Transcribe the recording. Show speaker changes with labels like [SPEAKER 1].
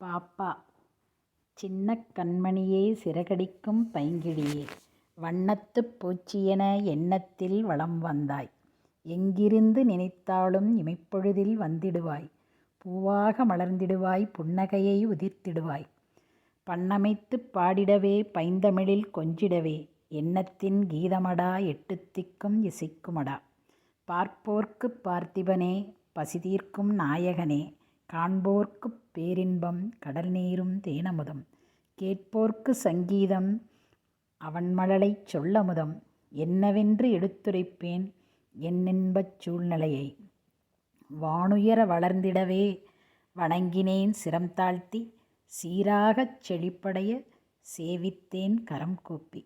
[SPEAKER 1] பாப்பா சின்னக் கண்மணியே சிறகடிக்கும் பைங்கிளியே வண்ணத்துப் பூச்சியென எண்ணத்தில் வலம் வந்தாய். எங்கிருந்து நினைத்தாலும் இமைப்பொழுதில் வந்திடுவாய். பூவாக மலர்ந்திடுவாய் புன்னகையை உதிர்த்திடுவாய். பண்ணமைத்துப் பாடிடவே பைந்தமிழில் கொஞ்சிடவே எண்ணத்தின் கீதமடா எட்டுத்திக்கும் இசைக்குமடா. பார்ப்போர்க்குப் பார்த்திபனே பசிதீர்க்கும் நாயகனே காண்போர்க்குப் பேரின்பம் கடல்நீரும் தேனமுதம். கேட்போர்க்கு சங்கீதம் அவன்மழலைச் சொல்லமுதம். என்னவென்று எடுத்துரைப்பேன் என்னின்பச் சூழ்நிலையை? வானுயர வளர்ந்திடவே வணங்கினேன் சிரம் தாழ்த்தி சீராகச் செழிப்படைய சேவித்தேன் கரம் கூப்பி.